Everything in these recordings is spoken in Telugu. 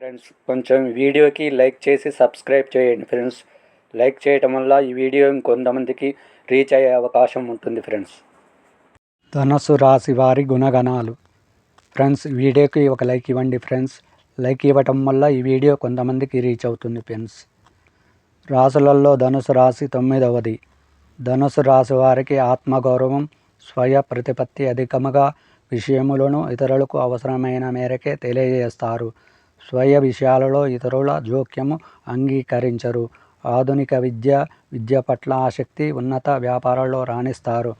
ఫ్రెండ్స్ కొంచెం వీడియోకి లైక్ చేసి సబ్స్క్రైబ్ చేయండి ఫ్రెండ్స్. లైక్ చేయటం వల్ల ఈ వీడియో ఇంకొంతమందికి రీచ్ అయ్యే అవకాశం ఉంటుంది ఫ్రెండ్స్. ధనస్సు రాశి వారి గుణగణాలు. ఫ్రెండ్స్ వీడియోకి ఒక లైక్ ఇవ్వండి ఫ్రెండ్స్. లైక్ ఇవ్వటం వల్ల ఈ వీడియో కొంతమందికి రీచ్ అవుతుంది ఫ్రెండ్స్. రాసులలో ధనుసు రాశి తొమ్మిదవది. ధనుసు రాశి వారికి ఆత్మగౌరవం స్వయ ప్రతిపత్తి అధికముగా విషయములను ఇతరులకు అవసరమైన మేరకే తెలియజేస్తారు. స్వయ విషయాలలో ఇతరుల జోక్యము అంగీకరించరు. ఆధునిక విద్య విద్య పట్ల ఆసక్తి ఉన్నత వ్యాపారాల్లో రాణిస్తారు.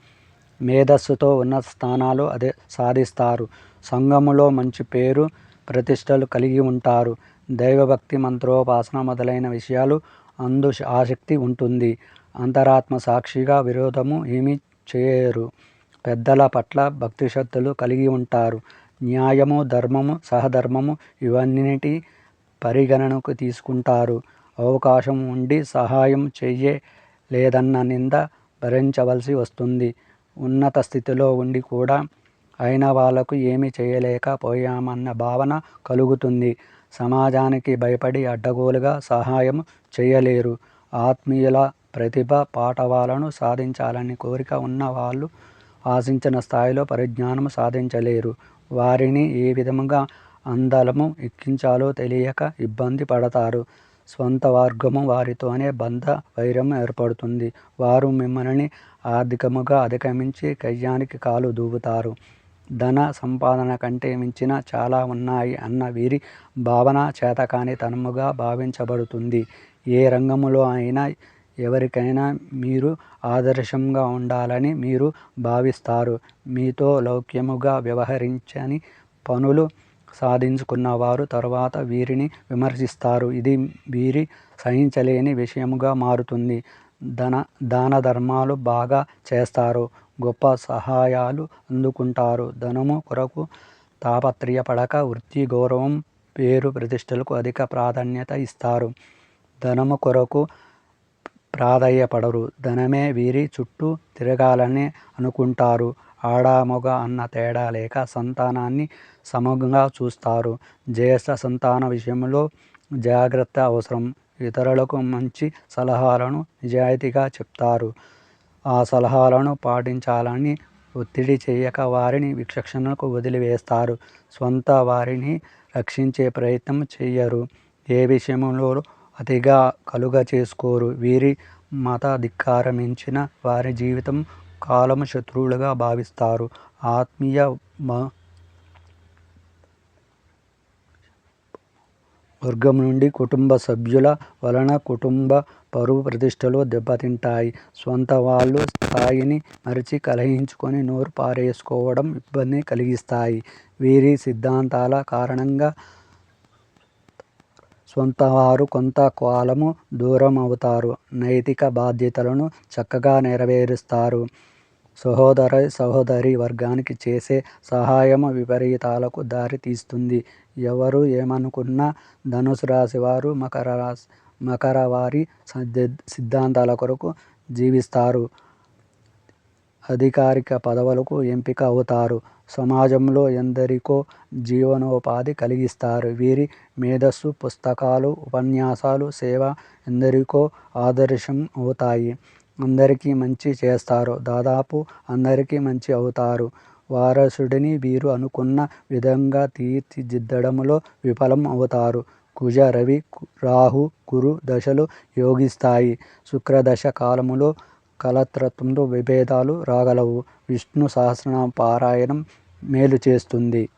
మేధస్సుతో ఉన్నత స్థానాలు అదే సాధిస్తారు. సంఘములో మంచి పేరు ప్రతిష్టలు కలిగి ఉంటారు. దైవభక్తి మంత్రోపాసన మొదలైన విషయాలు అందు ఆసక్తి ఉంటుంది. అంతరాత్మ సాక్షిగా విరోధము ఏమీ చేయరు. పెద్దల పట్ల భక్తి శ్రద్ధలు కలిగి ఉంటారు. న్యాయము ధర్మము సహధర్మము ఇవన్నిటి పరిగణనకు తీసుకుంటారు. అవకాశం ఉండి సహాయం చెయ్యే లేదన్న నింద భరించవలసి వస్తుంది. ఉన్నత స్థితిలో ఉండి కూడా అయిన వాళ్ళకు ఏమి చేయలేకపోయామన్న భావన కలుగుతుంది. సమాజానికి భయపడి అడ్డగోలుగా సహాయం చేయలేరు ఆత్మీయుల ప్రతిభ పాఠవాలను సాధించాలని కోరిక ఉన్న వాళ్ళు ఆశించిన స్థాయిలో పరిజ్ఞానం సాధించలేరు. వారిని ఏ విధముగా అందలము ఎక్కించాలో తెలియక ఇబ్బంది పడతారు. స్వంత వర్గము వారితోనే బంధ వైరం ఏర్పడుతుంది. వారు మిమ్మల్ని ఆర్థికముగా అధిగమించి కయ్యానికి కాలు దూవుతారు. ధన సంపాదన కంటే మించిన చాలా ఉన్నాయి అన్న వీరి భావన చేతకాని తనముగా భావించబడుతుంది. ఏ రంగములో అయినా ఎవరికైనా మీరు ఆదర్శంగా ఉండాలని మీరు భావిస్తారు. మీతో లౌక్యముగా వ్యవహరించని పనులు సాధించుకున్న వారు తర్వాత వీరిని విమర్శిస్తారు. ఇది వీరి సహించలేని విషయముగా మారుతుంది. ధన దాన ధర్మాలు బాగా చేస్తారు. గొప్ప సహాయాలు అందుకుంటారు. ధనము కొరకు తాపత్రయపడక వృత్తి గౌరవం పేరు ప్రతిష్టలకు అధిక ప్రాధాన్యత ఇస్తారు. ధనము కొరకు ప్రాధాయపడరు. ధనమే వీరి చుట్టూ తిరగాలని అనుకుంటారు. ఆడమగ అన్న తేడా లేక సంతానాన్ని సమగ్రంగా చూస్తారు. జ్యేష్ఠ సంతాన విషయంలో జాగ్రత్త అవసరం. ఇతరులకు మంచి సలహాలను నిజాయితీగా చెప్తారు. ఆ సలహాలను పాటించాలని ఒత్తిడి చేయక వారిని విచక్షణకు వదిలివేస్తారు. స్వంత వారిని రక్షించే ప్రయత్నం చెయ్యరు. ఏ విషయంలో అతిగా కలుగ చేసుకోరు. వీరి మతాధికారమించిన వారి జీవితం కాలము శత్రువులుగా భావిస్తారు. ఆత్మీయ వర్గం నుండి కుటుంబ సభ్యుల వలన కుటుంబ పరువు ప్రతిష్టలు దెబ్బతింటాయి. స్వంత వాళ్ళు స్థాయిని మరిచి కలహించుకొని నోరు పారేసుకోవడం ఇబ్బంది కలిగిస్తాయి. వీరి సిద్ధాంతాల కారణంగా సొంత వారు కొంత కాలము దూరం అవుతారు నైతిక బాధ్యతలను చక్కగా నెరవేరుస్తారు. సహోదర సహోదరి వర్గానికి చేసే సహాయము విపరీతాలకు దారి తీస్తుంది ఎవరు ఏమనుకున్నా ధనుసు రాశి వారు మకర రాశి మకర వారి సిద్ధాంతాల కొరకు జీవిస్తారు. అధికారిక పదవులకు ఎంపిక అవుతారు సమాజంలో ఎందరికో జీవనోపాధి కలిగిస్తారు. వీరి మేధస్సు పుస్తకాలు ఉపన్యాసాలు సేవ ఎందరికో ఆదర్శం అవుతాయి. అందరికీ మంచి చేస్తారు. దాదాపు అందరికీ మంచి అవుతారు. వారసుడిని వీరు అనుకున్న విధంగా తీర్చిదిద్దడంలో విఫలం అవుతారు. కుజ రవి రాహు గురు దశలు యోగిస్తాయి. శుక్రదశ కాలములో కలత్రత్వంతో విభేదాలు రాగలవు. విష్ణు సహస్రనామ పారాయణం మేలు చేస్తుంది.